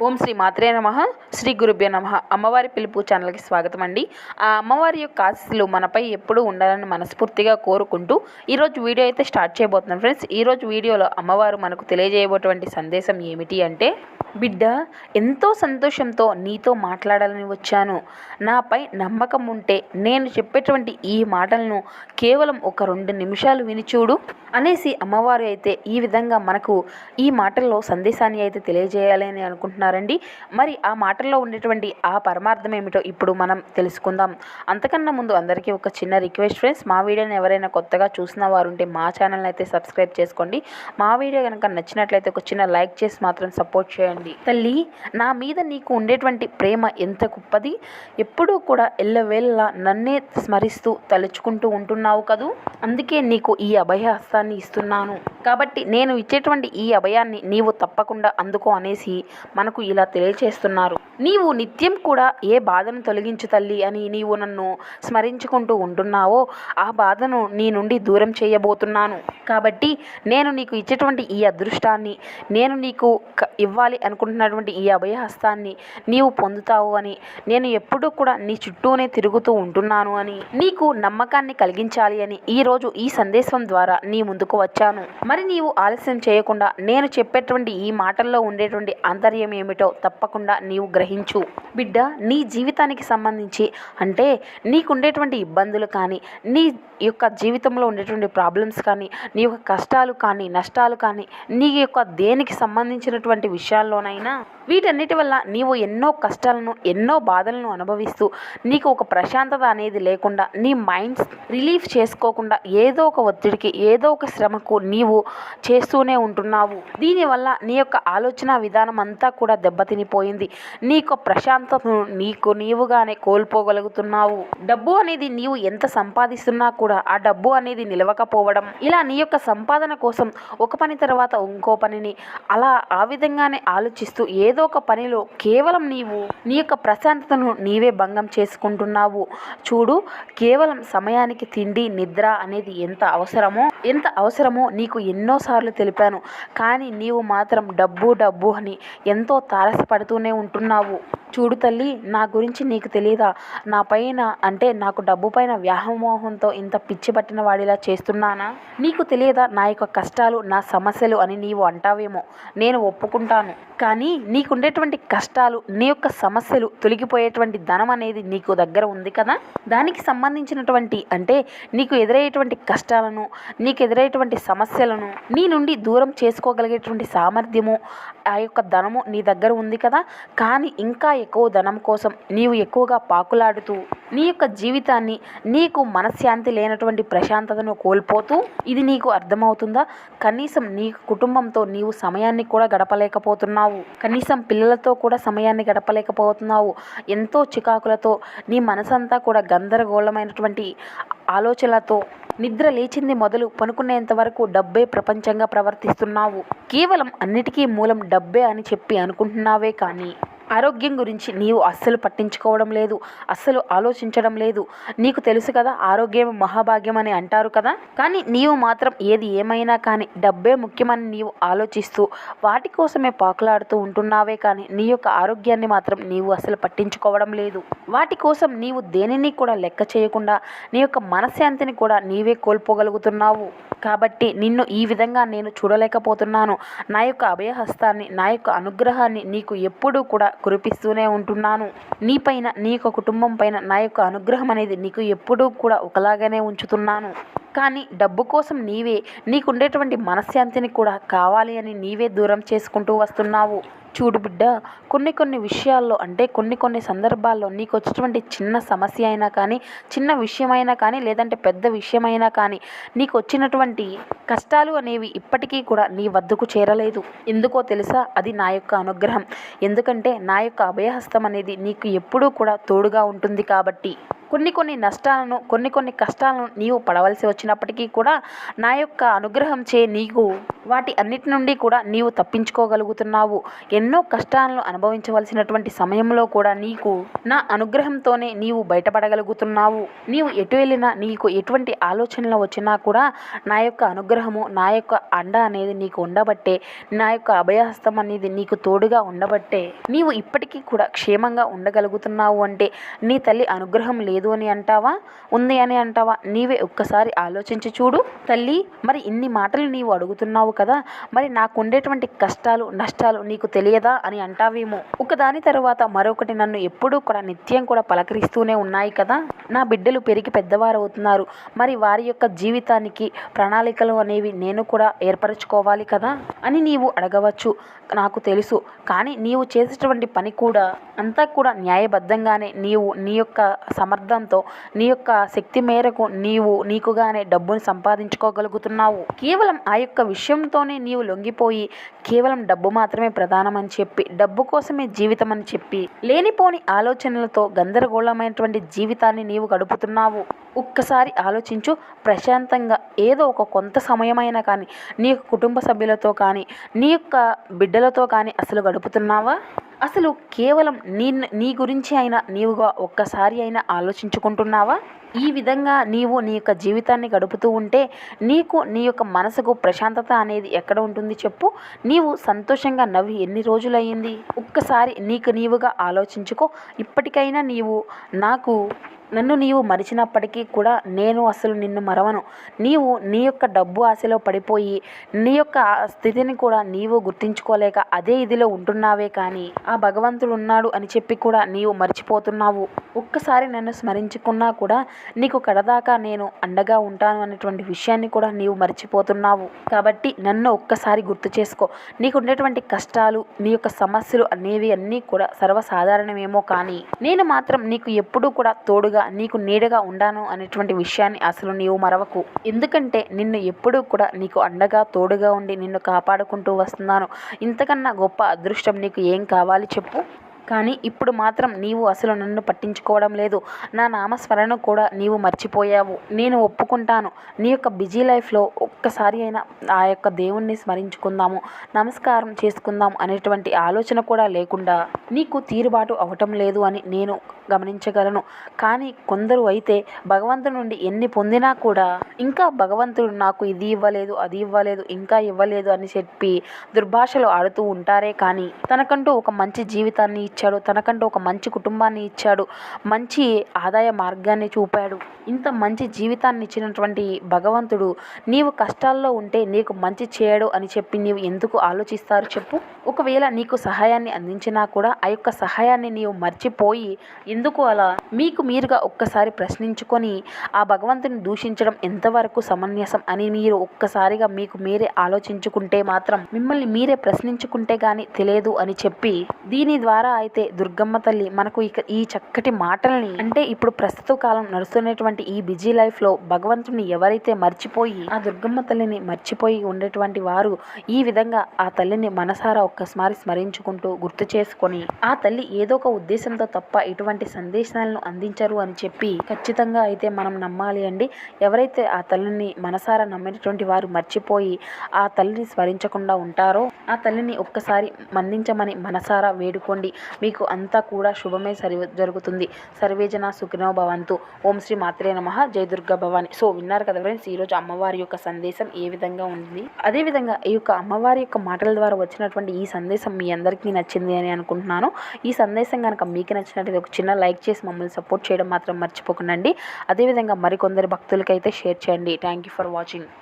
ఓం శ్రీ మాత్రే నమ శ్రీ గురుభ్యో నమ. అమ్మవారి పిలుపు ఛానల్కి స్వాగతం అండి ఆ అమ్మవారి యొక్క ఆశీస్సులు మనపై ఎప్పుడూ ఉండాలని మనస్ఫూర్తిగా కోరుకుంటూ ఈరోజు వీడియో అయితే స్టార్ట్ చేయబోతున్నాను ఫ్రెండ్స్. ఈరోజు వీడియోలో అమ్మవారు మనకు తెలియజేయబోటువంటి సందేశం ఏమిటి అంటే బిడ్డ ఎంతో సంతోషంతో నీతో మాట్లాడాలని వచ్చాను. నాపై నమ్మకం ఉంటే నేను చెప్పేటువంటి ఈ మాటలను కేవలం ఒక రెండు నిమిషాలు విని చూడు అనేసి అమ్మవారు అయితే ఈ విధంగా మనకు ఈ మాటల్లో సందేశాన్ని అయితే తెలియజేయాలని అనుకుంటున్నాను అంటున్నారండి మరి ఆ మాటల్లో ఉండేటువంటి ఆ పరమార్థం ఏమిటో ఇప్పుడు మనం తెలుసుకుందాం. అంతకన్నా ముందు అందరికీ ఒక చిన్న రిక్వెస్ట్ ఫ్రెండ్స్ మా వీడియోని ఎవరైనా కొత్తగా చూసిన వారు ఉంటే మా ఛానల్ని అయితే సబ్స్క్రైబ్ చేసుకోండి. మా వీడియో కనుక నచ్చినట్లయితే ఒక చిన్న లైక్ చేసి మాత్రం సపోర్ట్ చేయండి. తల్లి నా మీద నీకు ఉండేటువంటి ప్రేమ ఎంత గొప్పది? ఎప్పుడూ కూడా ఎల్లవేళ్ళ నన్నే స్మరిస్తూ తలుచుకుంటూ ఉంటున్నావు కదూ? అందుకే నీకు ఈ అభయహస్తాన్ని ఇస్తున్నాను. కాబట్టి నేను ఇచ్చేటువంటి ఈ అభయాన్ని నీవు తప్పకుండా అందుకో అనేసి మనకు ఇలా తెలియచేస్తున్నారు. నీవు నిత్యం కూడా ఏ బాధను తొలగించు తల్లి అని నీవు నన్ను స్మరించుకుంటూ ఉంటున్నావో ఆ బాధను నీ నుండి దూరం చేయబోతున్నాను. కాబట్టి నేను నీకు ఇచ్చేటువంటి ఈ అదృష్టాన్ని నేను నీకు ఇవ్వాలి అనుకుంటున్నటువంటి ఈ అభయహస్తాన్ని నీవు పొందుతావు అని నేను ఎప్పుడూ కూడా నీ చుట్టూనే తిరుగుతూ ఉంటున్నాను అని నీకు నమ్మకాన్ని కలిగించాలి అని ఈరోజు ఈ సందేశం ద్వారా నీ ముందుకు వచ్చాను. మరి నీవు ఆలస్యం చేయకుండా నేను చెప్పేటువంటి ఈ మాటల్లో ఉండేటువంటి ఆంతర్యం ఏమిటో తప్పకుండా నీవు గ్రహించు. బిడ్డ నీ జీవితానికి సంబంధించి అంటే నీకుండేటువంటి ఇబ్బందులు కానీ నీ యొక్క జీవితంలో ఉండేటువంటి ప్రాబ్లమ్స్ కానీ నీ యొక్క కష్టాలు కానీ నష్టాలు కానీ నీ యొక్క దేనికి సంబంధించినటువంటి విషయాల్లోనైనా వీటన్నిటి వల్ల నీవు ఎన్నో కష్టాలను ఎన్నో బాధలను అనుభవిస్తూ నీకు ఒక ప్రశాంతత అనేది లేకుండా నీ మైండ్స్ రిలీఫ్ చేసుకోకుండా ఏదో ఒక ఒత్తిడికి ఏదో ఒక శ్రమకు నీవు చేస్తూనే ఉంటున్నావు. దీనివల్ల నీ యొక్క ఆలోచన విధానం అంతా కూడా దెబ్బతినిపోయింది. నీ యొక్క ప్రశాంతతను నీకు నీవుగానే కోల్పోగలుగుతున్నావు. డబ్బు అనేది నీవు ఎంత సంపాదిస్తున్నా కూడా ఆ డబ్బు అనేది నిలవకపోవడం ఇలా నీ యొక్క సంపాదన కోసం ఒక పని తర్వాత ఇంకో పనిని అలా ఆ విధంగానే ఆలోచిస్తూ ఏదో ఒక పనిలో కేవలం నీవు నీ యొక్క ప్రశాంతతను నీవే భంగం చేసుకుంటున్నావు. చూడు కేవలం సమయానికి తిండి నిద్ర అనేది ఎంత అవసరమో ఎంత అవసరమో నీకు ఎన్నోసార్లు తెలిపాను. కానీ నీవు మాత్రం డబ్బు డబ్బు అని ఎంతో తారసపడుతూనే ఉంటున్నావు. చూడు తల్లి నా గురించి నీకు తెలియదా నా పైన అంటే నాకు డబ్బు పైన వ్యామోహంతో ఇంత పిచ్చి పట్టిన వాడిలా చేస్తున్నానా? నీకు తెలియదా నా యొక్క కష్టాలు నా సమస్యలు అని నీవు అంటావేమో. నేను ఒప్పుకుంటాను. కానీ నీకుండేటువంటి కష్టాలు నీ యొక్క సమస్యలు తొలగిపోయేటువంటి ధనం అనేది నీకు దగ్గర ఉంది కదా? దానికి సంబంధించినటువంటి అంటే నీకు ఎదురయ్యేటువంటి కష్టాలను నీకు ఎదురయ్యేటువంటి సమస్యలను నీ నుండి దూరం చేసుకోగలిగేటువంటి సామర్థ్యము ఆ యొక్క ధనము నీ దగ్గర ఉంది కదా? కానీ ఇంకా ఎక్కువ ధనం కోసం నీవు ఎక్కువగా పాకులాడుతూ నీ యొక్క జీవితాన్ని నీకు మనశ్శాంతి లేనటువంటి ప్రశాంతతను కోల్పోతూ ఇది నీకు అర్థమవుతుందా? కనీసం నీ కుటుంబంతో నీవు సమయాన్ని కూడా గడపలేకపోతున్నావు. కనీసం పిల్లలతో కూడా సమయాన్ని గడపలేకపోతున్నావు. ఎంతో చికాకులతో నీ మనసంతా కూడా గందరగోళమైనటువంటి ఆలోచనలతో నిద్ర లేచింది మొదలు పనుకునేంత వరకు డబ్బే ప్రపంచంగా ప్రవర్తిస్తున్నావు. కేవలం అన్నిటికీ మూలం డబ్బే అని చెప్పి అనుకుంటున్నావే కానీ ఆరోగ్యం గురించి నీవు అస్సలు పట్టించుకోవడం లేదు అస్సలు ఆలోచించడం లేదు. నీకు తెలుసు కదా ఆరోగ్యం మహాభాగ్యం అని అంటారు కదా. కానీ నీవు మాత్రం ఏది ఏమైనా కానీ డబ్బే ముఖ్యమని నీవు ఆలోచిస్తూ వాటి కోసమే పాకులాడుతూ ఉంటున్నావే కానీ నీ యొక్క ఆరోగ్యాన్ని మాత్రం నీవు అసలు పట్టించుకోవడం లేదు. వాటి కోసం నీవు దేనిని కూడా లెక్క చేయకుండా నీ యొక్క మనశ్శాంతిని కూడా నీవే కోల్పోగలుగుతున్నావు. కాబట్టి నిన్ను ఈ విధంగా నేను చూడలేకపోతున్నాను. నా యొక్క అభయహస్తాన్ని నా యొక్క అనుగ్రహాన్ని నీకు ఎప్పుడూ కూడా కురిపిస్తూనే ఉంటున్నాను. నీపైన నీ యొక్క కుటుంబం పైన నా యొక్క అనుగ్రహం అనేది నీకు ఎప్పుడూ కూడా ఒకలాగానే ఉంచుతున్నాను. కానీ డబ్బు కోసం నీవే నీకుండేటువంటి మనశ్శాంతిని కూడా కావాలి అని నీవే దూరం చేసుకుంటూ వస్తున్నావు. చూడు బిడ్డ కొన్ని కొన్ని విషయాల్లో అంటే కొన్ని కొన్ని సందర్భాల్లో నీకు వచ్చేటువంటి చిన్న సమస్య అయినా కానీ చిన్న విషయమైనా కానీ లేదంటే పెద్ద విషయమైనా కానీ నీకు వచ్చినటువంటి కష్టాలు అనేవి ఇప్పటికీ కూడా నీ వద్దకు చేరలేదు. ఎందుకో తెలుసా? అది నా యొక్క అనుగ్రహం. ఎందుకంటే నా యొక్క అభయహస్తం అనేది నీకు ఎప్పుడూ కూడా తోడుగా ఉంటుంది కాబట్టి. కొన్ని కొన్ని నష్టాలను కొన్ని కొన్ని కష్టాలను నీవు పడవలసి వచ్చినప్పటికీ కూడా నా యొక్క అనుగ్రహం చే నీకు వాటి అన్నిటి నుండి కూడా నీవు తప్పించుకోగలుగుతున్నావు. ఎన్నో కష్టాలను అనుభవించవలసినటువంటి సమయంలో కూడా నీకు నా అనుగ్రహంతోనే నీవు బయటపడగలుగుతున్నావు. నీవు ఎటు వెళ్ళినా నీకు ఎటువంటి ఆలోచనలు వచ్చినా కూడా నా యొక్క అనుగ్రహము నా యొక్క అండ అనేది నీకు ఉండబట్టే నా యొక్క అభయహస్తం అనేది నీకు తోడుగా ఉండబట్టే నీవు ఇప్పటికీ కూడా క్షేమంగా ఉండగలుగుతున్నావు అంటే నీ తల్లి అనుగ్రహం లేదు అని అంటావా? ఉంది అని అంటావా? నీవే ఒక్కసారి ఆలోచించి చూడు. తల్లి మరి ఇన్ని మాటలు నీవు అడుగుతున్నావు కదా మరి నాకు ఉండేటువంటి కష్టాలు నష్టాలు నీకు తెలియదా అని అంటావేమో. ఒకదాని తరువాత మరొకటి నన్ను ఎప్పుడూ కూడా నిత్యం కూడా పలకరిస్తూనే ఉన్నాయి కదా. నా బిడ్డలు పెరిగి పెద్దవారు అవుతున్నారు మరి వారి యొక్క జీవితానికి ప్రణాళికలు అనేవి నేను కూడా ఏర్పరచుకోవాలి కదా అని నీవు అడగవచ్చు. నాకు తెలుసు. కానీ నీవు చేసేటువంటి పని కూడా అంతా కూడా న్యాయబద్ధంగానే నీవు నీ యొక్క సమర్థంతో నీ యొక్క శక్తి మేరకు నీవు నీకుగానే డబ్బును సంపాదించుకోగలుగుతున్నావు. కేవలం ఆ యొక్క విషయంతోనే నీవు లొంగిపోయి కేవలం డబ్బు మాత్రమే ప్రధానమని చెప్పి డబ్బు కోసమే జీవితం అని చెప్పి లేనిపోని ఆలోచనలతో గందరగోళమైనటువంటి జీవితాన్ని నీవు గడుపుతున్నావు. ఒక్కసారి ఆలోచించు ప్రశాంతంగా ఏదో ఒక కొంత సమయమైనా కానీ నీ యొక్క కుటుంబ సభ్యులతో కానీ నీ యొక్క బిడ్డలతో కానీ అసలు గడుపుతున్నావా? అసలు కేవలం నీ నీ గురించి అయినా నీవుగా ఒక్కసారి అయినా ఆలోచించుకుంటున్నావా? ఈ విధంగా నీవు నీ యొక్క జీవితాన్ని గడుపుతూ ఉంటే నీకు నీ యొక్క మనసుకు ప్రశాంతత అనేది ఎక్కడ ఉంటుంది చెప్పు? నీవు సంతోషంగా నవ్వి ఎన్ని రోజులయ్యింది? ఒక్కసారి నీకు నీవుగా ఆలోచించుకో. ఇప్పటికైనా నీవు నాకు నన్ను నీవు మరిచినప్పటికీ కూడా నేను అసలు నిన్ను మరవను. నీవు నీ యొక్క డబ్బు ఆశలో పడిపోయి నీ యొక్క స్థితిని కూడా నీవు గుర్తించుకోలేక అదే ఇదిలో ఉంటున్నావే కానీ ఆ భగవంతుడు ఉన్నాడు అని చెప్పి కూడా నీవు మర్చిపోతున్నావు. ఒక్కసారి నన్ను స్మరించుకున్నా కూడా నీకు కడదాకా నేను అండగా ఉంటాను అనేటువంటి విషయాన్ని కూడా నీవు మర్చిపోతున్నావు. కాబట్టి నన్ను ఒక్కసారి గుర్తు చేసుకో. నీకు ఉండేటువంటి కష్టాలు నీ యొక్క సమస్యలు అనేవి అన్నీ కూడా సర్వసాధారణమేమో కానీ నేను మాత్రం నీకు ఎప్పుడూ కూడా తోడుగా నీకు నీడగా ఉండాను అనేటువంటి విషయాన్ని అసలు నీవు మరవకు. ఎందుకంటే నిన్ను ఎప్పుడూ కూడా నీకు అండగా తోడుగా ఉండి నిన్ను కాపాడుకుంటూ వస్తున్నాను. ఇంతకన్నా గొప్ప అదృష్టం నీకు ఏం కావాలి చెప్పు. కానీ ఇప్పుడు మాత్రం నీవు అసలు నన్ను పట్టించుకోవడం లేదు. నా నామస్మరణ కూడా నీవు మర్చిపోయావు. నేను ఒప్పుకుంటాను. నీ యొక్క బిజీ లైఫ్లో ఒక్కసారి అయినా ఆ యొక్క దేవుణ్ణి స్మరించుకుందాము. నమస్కారం చేసుకుందాం అనేటువంటి ఆలోచన కూడా లేకుండా నీకు తీరుబాటు అవటం లేదు అని నేను గమనించగలను. కానీ కొందరు అయితే భగవంతుడి నుండి ఎన్ని పొందినా కూడా ఇంకా భగవంతుడు నాకు ఇది ఇవ్వలేదు అది ఇవ్వలేదు ఇంకా ఇవ్వలేదు అని చెప్పి దుర్భాషలు ఆడుతూ ఉంటారే కానీ తనకంటూ ఒక మంచి జీవితాన్ని ఇచ్చాడు. తనకంటూ ఒక మంచి కుటుంబాన్ని ఇచ్చాడు. మంచి ఆదాయ మార్గాన్ని చూపాడు. ఇంత మంచి జీవితాన్ని ఇచ్చినటువంటి భగవంతుడు నీవు కష్టాల్లో ఉంటే నీకు మంచి చేయడు అని చెప్పి నీవు ఎందుకు ఆలోచిస్తారు చెప్పు? ఒకవేళ నీకు సహాయాన్ని అందించినా కూడా ఆ యొక్క సహాయాన్ని నీవు మర్చిపోయి ఎందుకు అలా? మీకు మీరుగా ఒక్కసారి ప్రశ్నించుకొని ఆ భగవంతుని దూషించడం ఎంతవరకు సమంజసం అని మీరు ఒక్కసారిగా మీకు మీరే ఆలోచించుకుంటే మాత్రం మిమ్మల్ని మీరే ప్రశ్నించుకుంటే కానీ తెలియదు అని చెప్పి దీని ద్వారా అయితే దుర్గమ్మ తల్లి మనకు ఇక ఈ చక్కటి మాటల్ని అంటే ఇప్పుడు ప్రస్తుత కాలం నడుస్తున్నటువంటి ఈ బిజీ లైఫ్లో భగవంతుని ఎవరైతే మర్చిపోయి ఆ దుర్గమ్మ తల్లిని మర్చిపోయి ఉండేటువంటి వారు ఈ విధంగా ఆ తల్లిని మనసారా ఒక్కసారి స్మరించుకుంటూ గుర్తు చేసుకొని ఆ తల్లి ఏదో ఒక ఉద్దేశంతో తప్ప ఇటువంటి సందేశాలను అందించరు అని చెప్పి ఖచ్చితంగా అయితే మనం నమ్మాలి అండి. ఎవరైతే ఆ తల్లిని మనసారా నమ్మినటువంటి వారు మర్చిపోయి ఆ తల్లిని స్మరించకుండా ఉంటారో ఆ తల్లిని ఒక్కసారి మందించమని మనసారా వేడుకోండి. మీకు అంతా కూడా శుభమే సరి జరుగుతుంది. సర్వేజన సుఖినో భవంతు. ఓం శ్రీ మాత్రే నమ. జయ దుర్గా భవాని. సో విన్నారు కదా ఫ్రెండ్స్ ఈరోజు అమ్మవారి యొక్క సందేశం ఏ విధంగా ఉంది? అదేవిధంగా ఈ యొక్క అమ్మవారి యొక్క మాటల ద్వారా వచ్చినటువంటి ఈ సందేశం మీ అందరికీ నచ్చింది అని అనుకుంటున్నాను. ఈ సందేశం కనుక మీకు నచ్చినట్లయితే ఒక చిన్న లైక్ చేసి మమ్మల్ని సపోర్ట్ చేయడం మాత్రం మర్చిపోకండి. అదేవిధంగా మరికొందరు భక్తులకైతే షేర్ చేయండి. Thank you for watching.